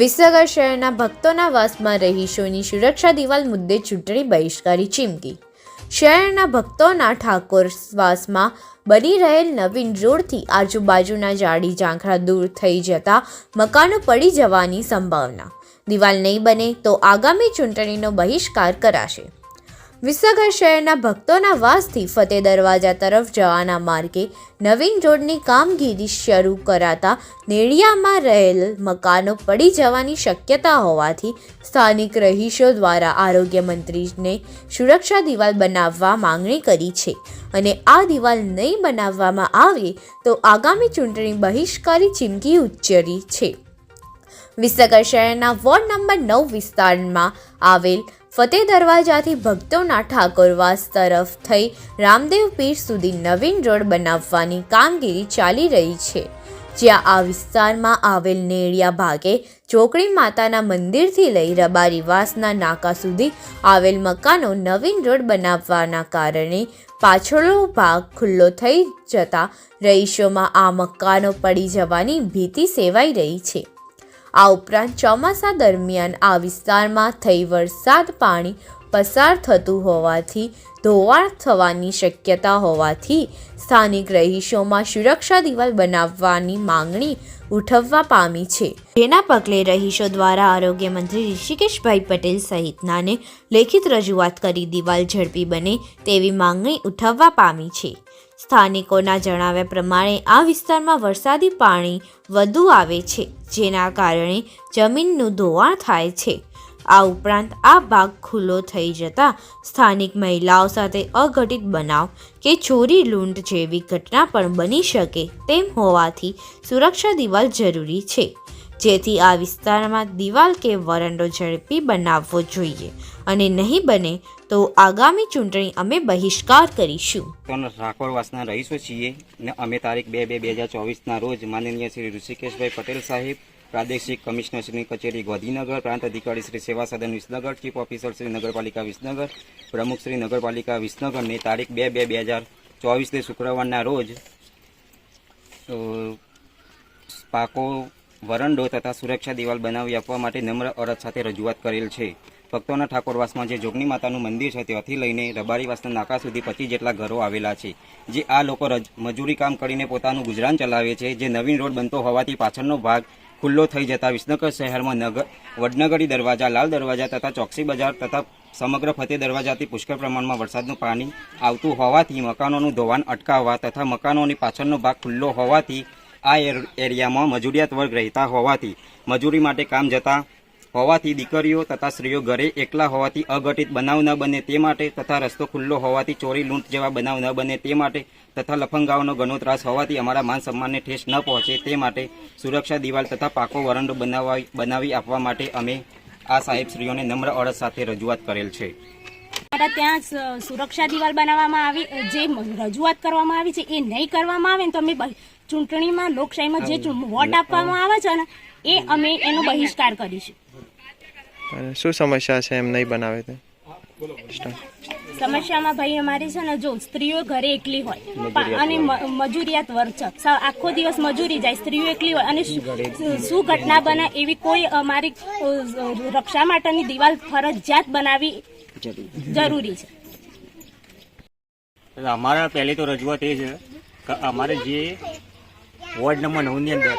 વિસનગર શહેરના ભક્તોના વાસમાં રહીશોની સુરક્ષા દિવાલ મુદ્દે ચૂંટણી બહિષ્કારી ચીમકી. શહેરના ભક્તોના ઠાકોર વાસમાં બની રહેલ નવીન રોડથી આજુબાજુના જાડી ઝાંખરા દૂર થઈ જતા મકાનો પડી જવાની સંભાવના. દિવાલ નહીં બને તો આગામી ચૂંટણીનો બહિષ્કાર કરાશે. વિસનગર શહેરના ભક્તોના વાસથી ફતેહ દરવાજા તરફ જવાના માર્ગે નવીન રોડની કામગીરી શરૂ કરાતા નેડિયામાં રહેલ મકાનો પડી જવાની શક્યતા હોવાથી સ્થાનિક રહીશો દ્વારા આરોગ્ય મંત્રીને સુરક્ષા દિવાલ બનાવવા માંગણી કરી છે. અને આ દિવાલ નહીં બનાવવામાં આવે તો આગામી ચૂંટણી બહિષ્કારી ચીમકી ઉચ્ચરી છે. વિસનગર શહેરના વોર્ડ નંબર નવ વિસ્તારમાં આવેલ ફતેહ દરવાજાથી ભક્તોના ઠાકોરવાસ તરફ થઈ રામદેવ પીર સુધી નવીન રોડ બનાવવાની કામગીરી ચાલી રહી છે. જ્યાં આ વિસ્તારમાં આવેલ નેડિયા ભાગે ચોકડી માતાના મંદિરથી લઈ રબારીવાસના નાકા સુધી આવેલ મકાનો નવીન રોડ બનાવવાના કારણે પાછળનો ભાગ ખુલ્લો થઈ જતા રહીશોમાં આ મકાનો પડી જવાની ભીતિ સેવાઈ રહી છે. આ ઉપરાંત ચોમાસા દરમિયાન આ વિસ્તારમાં થઈ વરસાદ પાણી પસાર થતું હોવાથી ધોવાણ થવાની શક્યતા હોવાથી સ્થાનિક રહીશોમાં સુરક્ષા દિવાલ બનાવવાની માંગણી ઉઠવવા પામી છે. જેના પગલે રહીશો દ્વારા આરોગ્ય મંત્રી ઋષિકેશભાઈ પટેલ સહિતનાને લેખિત રજૂઆત કરી દિવાલ ઝડપી બને તેવી માંગણી ઉઠવવા પામી છે. સ્થાનિકોના જણાવ્યા પ્રમાણે, આ વિસ્તારમાં વરસાદી પાણી વધુ આવે છે, જેના કારણે જમીનનું ધોવાણ થાય છે. આ ઉપરાંત, આ ભાગ ખુલ્લો થઈ જતાં સ્થાનિક મહિલાઓ સાથે અઘટિત બનાવ કે ચોરી લૂંટ જેવી ઘટના પણ બની શકે તેમ હોવાથી સુરક્ષા દિવાલ જરૂરી છે. જેથી આ વિસ્તારમાં દિવાલ કે વરંડો ઝડપી બનાવવો જોઈએ. અને નહીં બને તો આગામી ચૂંટણી અમે બહિષ્કાર કરીશું. પણ ઠાકોરવાસના રહીશો છીએ ને અમે તારીખ બે બે બે હજાર ચોવીસના રોજ માનનીય શ્રી ઋષિકેશભાઈ પટેલ સાહેબ, પ્રાદેશિક કમિશનરશ્રીની કચેરી ગાંધીનગર, પ્રાંત અધિકારી શ્રી સેવા સદન વિસનગર, ચીફ ઓફિસર શ્રી નગરપાલિકા વિસનગર, પ્રમુખ શ્રી નગરપાલિકા વિસનગરને તારીખ બે બે બે હજાર ચોવીસને શુક્રવારના રોજ પાકો વરંડો તથા સુરક્ષા દિવાલ બનાવી આપવા માટે નમ્ર અરજ સાથે રજૂઆત કરેલ છે. ભક્તોના ઠાકોરવાસમાં જે જોગની માતાનું મંદિર છે ત્યાંથી લઈને રબારીવાસના નાકા સુધી પચીસ જેટલા ઘરો આવેલા છે, જે આ લોકો મજૂરી કામ કરીને પોતાનું ગુજરાન ચલાવે છે, જે નવીન રોડ બનતો હોવાથી પાછળનો ભાગ ખુલ્લો થઈ જતા વિસનગર શહેરમાં નગર વડનગરી દરવાજા, લાલ દરવાજા તથા ચોકસી બજાર તથા સમગ્ર ફતેહ દરવાજાથી પુષ્કળ પ્રમાણમાં વરસાદનું પાણી આવતું હોવાથી મકાનોનું ધોવાણ અટકાવવા તથા મકાનોની પાછળનો ભાગ ખુલ્લો હોવાથી આ એર- એરિયામાં મજૂરિયાત વર્ગ રહેતા હોવાથી, મજૂરી માટે કામ જતા હોવાથી દીકરીઓ તથા સ્ત્રીઓ ઘરે એકલા હોવાથી અઘટિત બનાવ ન બને તે માટે તથા રસ્તો ખુલ્લો હોવાથી ચોરી લૂંટ જેવા બનાવ ન બને તે માટે તથા લફંગાઓનો ઘણો ત્રાસ હોવાથી અમારા માન સન્માનને ઠેસ ન પહોંચે તે માટે સુરક્ષા દિવાલ તથા પાકો વરંડો બનાવવા બનાવી આપવા માટે અમે આ સાહેબશ્રીઓને નમ્ર અરજ સાથે રજૂઆત કરેલ છે. અમારા ત્યાં સુરક્ષા દિવાલ બનાવવામાં આવી, જે રજૂઆત કરવામાં આવી છે એ નહીં કરવામાં આવે તો અમે ચૂંટણીમાં લોકશાહીમાં જે વોટ આપવામાં આવે છે ને એ અમે એનો બહિષ્કાર કરીશું. શું સમસ્યા છે એમ નહીં બનાવે તે? સમસ્યામાં ભાઈ અમારી છે ને જો સ્ત્રીઓ ઘરે એકલી હોય અને મજૂરિયાત વર્ગ છે. આખો દિવસ મજૂરી જાય સ્ત્રીઓ એકલી હોય. અને શું શું ઘટના બને એવી કોઈ અમારી રક્ષા માટેની દિવાલ ફરજિયાત બનાવી જરૂરી. છે. અમારા પહેલી તો રજૂઆત એ છે કે અમારે જે વોર્ડ નંબર નવની અંદર.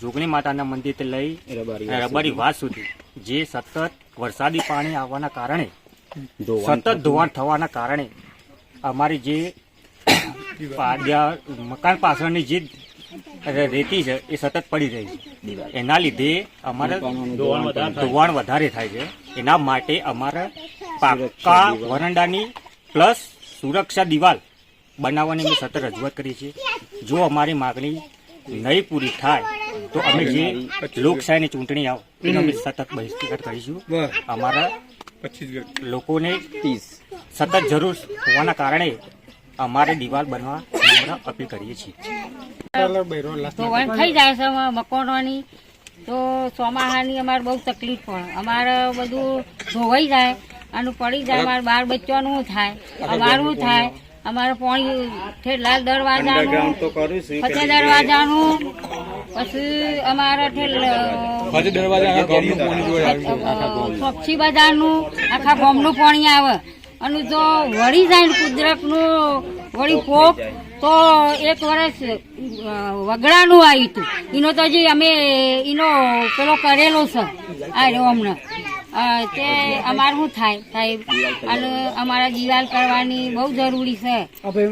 જોગણી માતાના મંદિરથી લઈ રબારી વાત સુધી. જે સતત વરસાદી પાણી આવવાના કારણે સતત ધોવાણ થવાના કારણે અમારી જે મકાન પાછળની જે રેતી છે એ સતત પડી રહી છે. એના લીધે અમારે ધોવાણ વધારે થાય. છે. એના માટે અમારે પાકા વરંડાની પ્લસ સુરક્ષા દિવાલ બનાવવાની અમે સતત રજૂઆત કરી છે જો અમારી માગણી નહીં પૂરી થાય તો અમે જે લોકશાહીની ચૂંટણી આવ એનો અમે સતત બહિષ્કાર કરીશું. અમારા લોકોને સતત જરૂર હોવાના કારણે અમારે દિવાલ બનવા અપીલ કરીએ છીએ. થઈ જાય છે અમારા તો સોમાહારની અમારે બહુ તકલીફ પણ. અમારે બધું ધોવાઈ જાય અને પડી જાય અમારે બાર બચ્ચાનું થાય અમારું થાય. અમારે પોણી લાલ દરવાજાનું પછી દરવાજાનું પછી અમારા ચોકસી બજારનું આખા ગોમનું પાણી આવે. અને જો વળી જાય કુદરતનું વળી કોક તો એક વર્ષ વગડાનું આવ્યું હતું એનો તો હજી અમે એનો પેલો કરેલો છે આ રહ્યો હમણાં. તે અમારે શું થાય? સાહેબ અને અમારા દિવાલ કરવાની બહુ જરૂરી છે.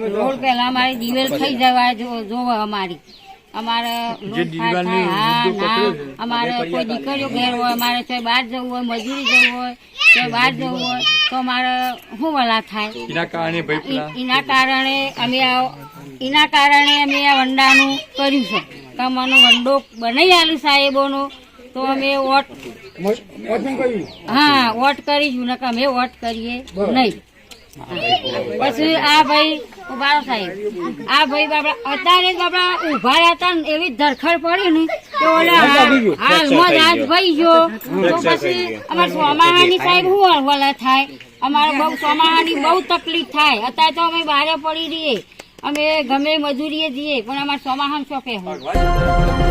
રોડ પહેલા અમારે દિવેલ થઈ જવા જો- જોવે અમારી. અમારે. હા ના. અમારે કોઈ દીકરીઓ ઘેર હોય અમારે કોઈ બહાર જવું હોય મજૂરી જવું હોય તો બહાર જવું હોય તો અમારે શું વલા થાય? એના કારણે અમે આ- એના કારણે અમે આ વંડાનું કર્યું છે. તો અમને વંડો બનાવી આલું સાહેબોનો. તો અમે વોટ હા વોટ કરીશું ને કે અમે વોટ કરીએ નહીં. પછી આ ભાઈ ઊભા સાહેબ. આ ભાઈ બાપડા અત્યારે જ બાબા ઊભા રહ્યા હતા ને એવી ધરખડ પડી ને કે ઓલા હાલમાં જ આજ ભાઈ ગયો. તો પછી અમારે સોમાહાની સાહેબ શું અરવલા થાય? અમારે બહુ સોમાહાની બહુ તકલીફ થાય. અત્યારે તો અમે બહાર પડી રહીએ. અમે ગમે મજૂરીએ જઈએ પણ અમારે સોમાહાન શોખે હોય